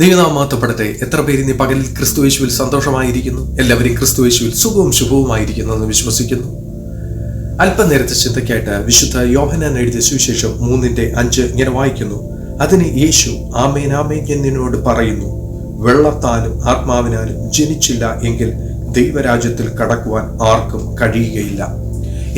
ദൈവനാമം മാത്തപ്പെടട്ടെ എത്ര പേര് ഇനി പകലിൽ ക്രിസ്തുവേശുവിൽ സന്തോഷമായിരിക്കുന്നു? എല്ലാവരും ക്രിസ്തുവേശുവിൽ സുഖവും ശുഭവുമായിരിക്കുന്നു എന്ന് വിശ്വസിക്കുന്നു. അല്പനേരത്തെ ചിന്തയ്ക്കായിട്ട് വിശുദ്ധ യോഹനാൻ എഴുതിയ സുവിശേഷം മൂന്നിന്റെ അഞ്ച് ഇങ്ങനെ വായിക്കുന്നു. അതിന് യേശു ആമേൻ ആമേൻ എന്നിനോട് പറയുന്നു വെള്ളത്താലും ആത്മാവിനാലും ജനിച്ചില്ല എങ്കിൽ ദൈവരാജ്യത്തിൽ കടക്കുവാൻ ആർക്കും കഴിയുകയില്ല.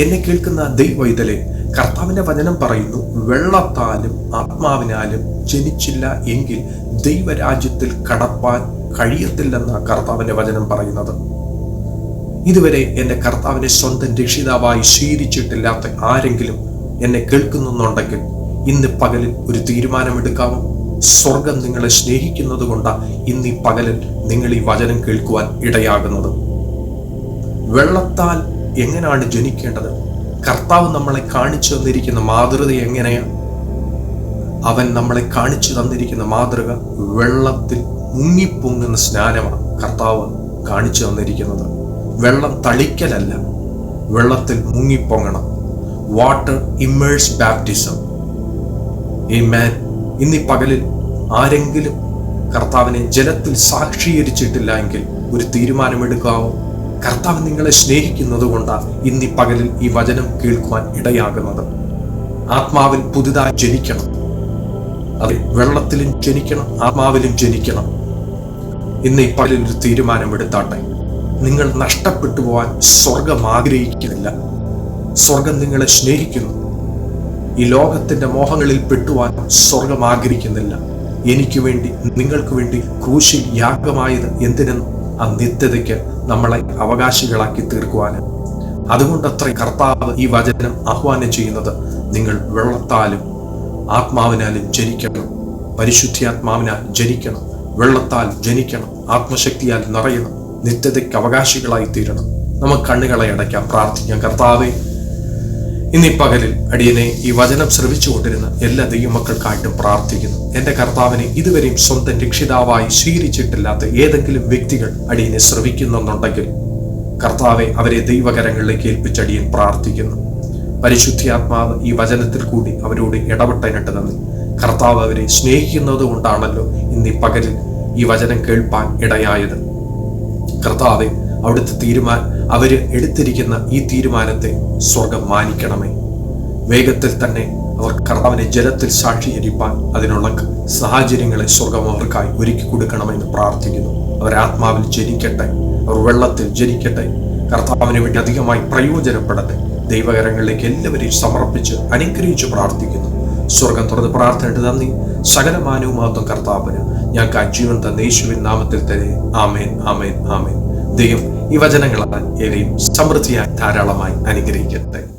എന്നെ കേൾക്കുന്ന ദൈവൈതലെ കർത്താവിന്റെ വചനം പറയുന്നു വെള്ളത്താലും ആത്മാവിനാലും ജനിച്ചില്ല എങ്കിൽ ദൈവരാജ്യത്തിൽ കടപ്പാൻ കഴിയത്തില്ലെന്ന കർത്താവിന്റെ വചനം പറയുന്നത്. ഇതുവരെ എന്റെ കർത്താവിനെ സ്വന്തം രക്ഷിതാവായി സ്വീകരിച്ചിട്ടില്ലാത്ത ആരെങ്കിലും എന്നെ കേൾക്കുന്നുണ്ടെങ്കിൽ ഇന്ന് പകലിൽ ഒരു തീരുമാനമെടുക്കാമോ സ്വർഗം നിങ്ങളെ സ്നേഹിക്കുന്നത് കൊണ്ടാണ് ഇന്ന് ഈ പകലിൽ നിങ്ങൾ ഈ വചനം കേൾക്കുവാൻ ഇടയാകുന്നത്. വെള്ളത്താൽ എങ്ങനെയാണ് ജനിക്കേണ്ടത്? കർത്താവ് നമ്മളെ കാണിച്ചു തന്നിരിക്കുന്ന മാതൃത എങ്ങനെയാണ് അവൻ നമ്മളെ കാണിച്ചു തന്നിരിക്കുന്ന മാതൃക വെള്ളത്തിൽ മുങ്ങിപ്പൊങ്ങുന്ന സ്നാനമാണ് കർത്താവ് കാണിച്ചു തന്നിരിക്കുന്നത്. വെള്ളം തളിക്കലല്ല വെള്ളത്തിൽ മുങ്ങിപ്പൊങ്ങണം. വാട്ടർ ഇമ്മേഴ്സ് ബാപ്റ്റിസം ഈ മാൻ ഇന്നീ പകലിൽ ആരെങ്കിലും കർത്താവിനെ ജലത്തിൽ സാക്ഷീകരിച്ചിട്ടില്ല എങ്കിൽ ഒരു തീരുമാനമെടുക്കാവോ. കർത്താവ് നിങ്ങളെ സ്നേഹിക്കുന്നത് കൊണ്ടാണ് ഇന്നീ പകലിൽ ഈ വചനം കേൾക്കുവാൻ ഇടയാകുന്നത്. ആത്മാവിൽ പുതുതായി ജനിക്കണം. അത് വെള്ളത്തിലും ജനിക്കണം ആത്മാവിലും ജനിക്കണം. ഇന്ന് ഈ ഒരു തീരുമാനമെടുത്താട്ടെ. നിങ്ങൾ നഷ്ടപ്പെട്ടു പോവാൻ സ്വർഗം ആഗ്രഹിക്കുന്നില്ല. സ്വർഗം നിങ്ങളെ സ്നേഹിക്കുന്നു. ഈ ലോകത്തിന്റെ മോഹങ്ങളിൽ പെട്ടുവാൻ സ്വർഗം ആഗ്രഹിക്കുന്നില്ല. എനിക്ക് വേണ്ടി നിങ്ങൾക്ക് വേണ്ടി ക്രൂശിൽ യാഗമായത് എന്തിനെന്ന് ആ നിത്യതയ്ക്ക് നമ്മളെ അവകാശികളാക്കി തീർക്കുവാന്. അതുകൊണ്ടത്ര കർത്താവ് ഈ വചനം ആഹ്വാനം ചെയ്യുന്നത്. നിങ്ങൾ വെള്ളത്താലും ആത്മാവിനാലും ജനിക്കണം. പരിശുദ്ധിയാത്മാവിനാൽ ജനിക്കണം. വെള്ളത്താൽ ജനിക്കണം. ആത്മശക്തിയാൽ നിറയണം. നിത്യതയ്ക്ക് അവകാശികളായി തീരണം. നമുക്ക് കണ്ണുകളെ അടയ്ക്കാം. പ്രാർത്ഥിക്കാം. കർത്താവെ ഇന്ന് പകലിൽ അടിയനെ ഈ വചനം ശ്രമിച്ചുകൊണ്ടിരുന്ന എല്ലാ ദൈവമക്കൾക്കായിട്ടും പ്രാർത്ഥിക്കുന്നു. എന്റെ കർത്താവിനെ ഇതുവരെയും സ്വന്തം രക്ഷിതാവായി സ്വീകരിച്ചിട്ടില്ലാത്ത ഏതെങ്കിലും വ്യക്തികൾ അടിയനെ ശ്രവിക്കുന്നുണ്ടെങ്കിൽ കർത്താവെ അവരെ ദൈവകരങ്ങളിലേക്ക് ഏൽപ്പിച്ചടിയൻ പ്രാർത്ഥിക്കുന്നു. പരിശുദ്ധിയാത്മാവ് ഈ വചനത്തിൽ കൂടി അവരോട് ഇടപെട്ടതിനിട്ട് നന്ദി. കർത്താവ് അവരെ സ്നേഹിക്കുന്നത് കൊണ്ടാണല്ലോ ഇന്ന് ഈ പകലിൽ ഈ വചനം കേൾപ്പാൻ ഇടയായത്. കർത്താവെ അവിടുത്തെ തീരുമാന അവർ എടുത്തിരിക്കുന്ന ഈ തീരുമാനത്തെ സ്വർഗം മാനിക്കണമേ. വേഗത്തിൽ തന്നെ അവർ കർത്താവിനെ ജലത്തിൽ സാക്ഷീകരിപ്പാൻ അതിനുള്ള സാഹചര്യങ്ങളെ സ്വർഗം അവർക്കായി ഒരുക്കി കൊടുക്കണമെന്ന് പ്രാർത്ഥിക്കുന്നു. അവർ ആത്മാവിൽ ജനിക്കട്ടെ അവർ വെള്ളത്തിൽ ജനിക്കട്ടെ. കർത്താവിന് വേണ്ടി അധികമായി പ്രയോജനപ്പെടട്ടെ. ദൈവകരങ്ങളിലേക്ക് എല്ലാവരെയും സമർപ്പിച്ച് അനുഗ്രഹിച്ച് പ്രാർത്ഥിക്കുന്നു. സ്വർഗം തുറന്ന് പ്രാർത്ഥനയിട്ട് നന്ദി. സകലമാനവും മഹത്വം കർത്താവിന് ഞങ്ങൾക്ക് ജീവൻ തന്ന യേശുവിൻ നാമത്തിൽ തന്നെ ആമേൻ ആമേൻ ആമേൻ. ദൈവം ഈ വചനങ്ങളാൽ ഏവയും സമൃദ്ധിയായി ധാരാളമായി അനുഗ്രഹിക്കട്ടെ.